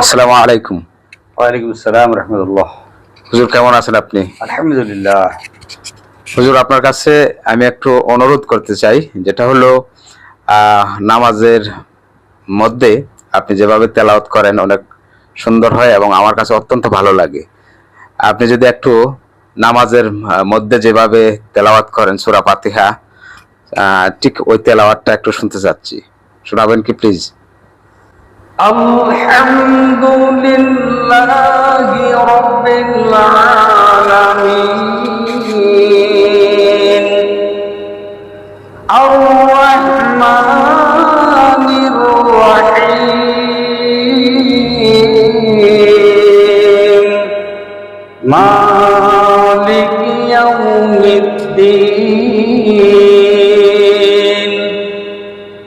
আসসালামু। আলাইকুম ওয়ালাইকুম আসসালাম রহমতুল্লাহ। হুজুর কেমন আছেন আপনি? আলহামদুলিল্লাহ। হুজুর আপনার কাছে আমি একটু অনুরোধ করতে চাই যেটা হলো নামাজের মধ্যে আপনি যেভাবে তেলাওত করেন অনেক সুন্দর হয় এবং আমার কাছে অত্যন্ত ভালো লাগে। আপনি যদি একটু নামাজের মধ্যে যেভাবে তেলাওয়াত করেন সুরা পাতিহা ঠিক ওই তেলাওয়াতটা একটু শুনতে চাচ্ছি। শোনাবেন কি প্লিজ মালিক ইয়াউমিদ্দিন।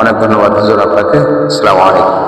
অনেক ধন্যবাদ হুজুর আপনাকে। আসসালামু আলাইকুম।